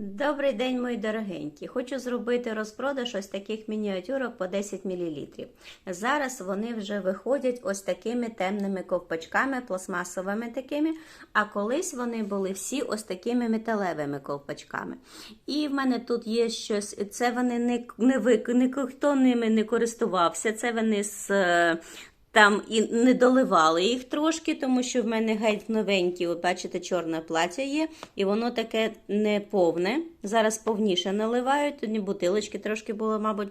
Добрий день, мої дорогенькі. Хочу зробити розпродаж ось таких мініатюрок по 10 мл. Зараз вони вже виходять ось такими темними ковпачками, пластмасовими такими, а колись вони були всі ось такими металевими ковпачками. І в мене тут є щось, це вони не, не, ви- ніхто ними не користувався, це вони з там і не доливали їх трошки, тому що в мене геть новенькі, ви бачите, чорне плаття є, і воно таке не повне. Зараз повніше наливають, тоді бутилочки трошки було, мабуть,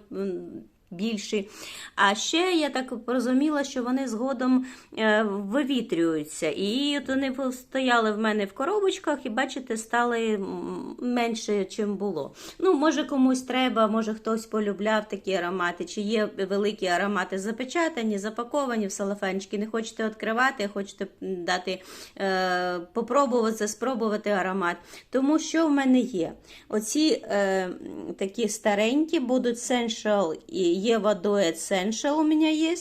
більші. А ще я так розуміла, що вони згодом е, вивітрюються. І вони стояли в мене в коробочках, і бачите, стали менше, чим було. Ну, може, комусь треба, може хтось полюбляв такі аромати, чи є великі аромати запечатані, запаковані в салафанчики, не хочете відкривати, хочете дати е, попробувати, спробувати аромат. Тому що в мене є? Оці е, такі старенькі будуть Essential і є водою Essential у мене є.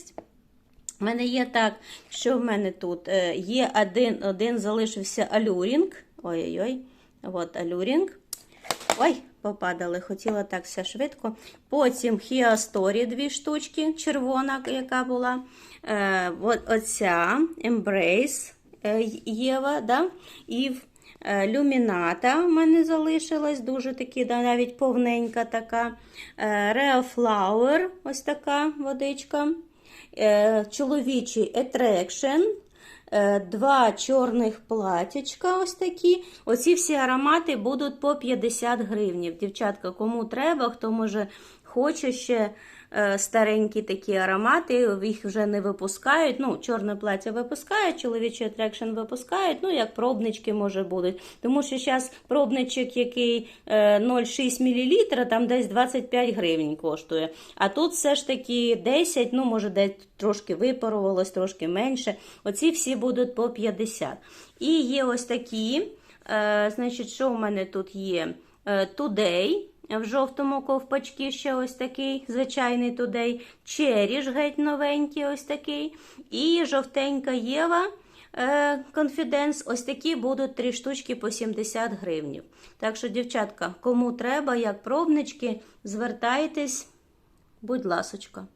У мене є так, що в мене тут е, є один, один залишився алюрінг. Ой-ой-ой, от алюрінг. Ой, попадали, хотіла так все швидко. Потім Хіасторі дві штучки, червона, яка була. Е, от оця Embrace е, Єва, да? і Люміната в мене залишилась, дуже такі, навіть повненька така. Е, Real Flower, ось така водичка. Е, Чоловічий Attraction. Е, Два чорних платячка, ось такі. Оці всі аромати будуть по 50 гривнів. Дівчатка, кому треба, хто може хоче ще е, старенькі такі аромати, їх вже не випускають. Ну, чорне плаття випускають, чоловічий атрекшн випускають, ну, як пробнички може будуть. Тому що зараз пробничок, який е, 0,6 мл, там десь 25 гривень коштує. А тут все ж таки 10, ну, може, десь трошки випарувалось, трошки менше. Оці всі будуть по 50. І є ось такі. Е, значить, що в мене тут є? Е, Today. В жовтому ковпачці ще ось такий звичайний тудей. Черіш геть новенький, ось такий. І жовтенька Єва Конфіденс. Ось такі будуть три штучки по 70 гривнів. Так що, дівчатка, кому треба, як пробнички, звертайтесь, будь ласочка.